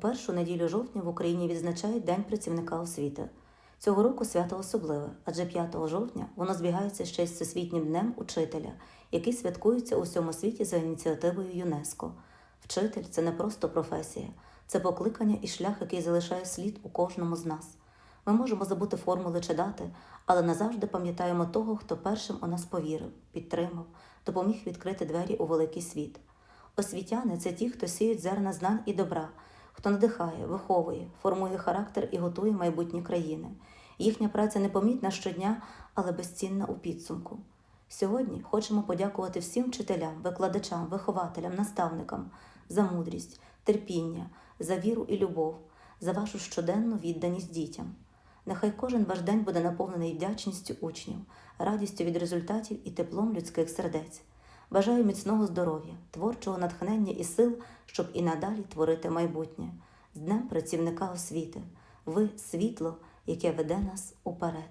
першу неділю жовтня в Україні відзначають День працівника освіти. Цього року свято особливе, адже 5 жовтня воно збігається ще з Всесвітнім днем учителя, який святкується у всьому світі за ініціативою ЮНЕСКО. Вчитель це не просто професія, це покликання і шлях, який залишає слід у кожному з нас. Ми можемо забути формули чи дати, але назавжди пам'ятаємо того, хто першим у нас повірив, підтримав, допоміг відкрити двері у великий світ. Освітяни це ті, хто сіють зерна знань і добра, хто надихає, виховує, формує характер і готує майбутні країни. Їхня праця непомітна щодня, але безцінна у підсумку. Сьогодні хочемо подякувати всім вчителям, викладачам, вихователям, наставникам за мудрість, терпіння, за віру і любов, за вашу щоденну відданість дітям. Нехай кожен ваш день буде наповнений вдячністю учнів, радістю від результатів і теплом людських сердець. Бажаю міцного здоров'я, творчого натхнення і сил, щоб і надалі творити майбутнє. З Днем працівника освіти. Ви світло, яке веде нас уперед.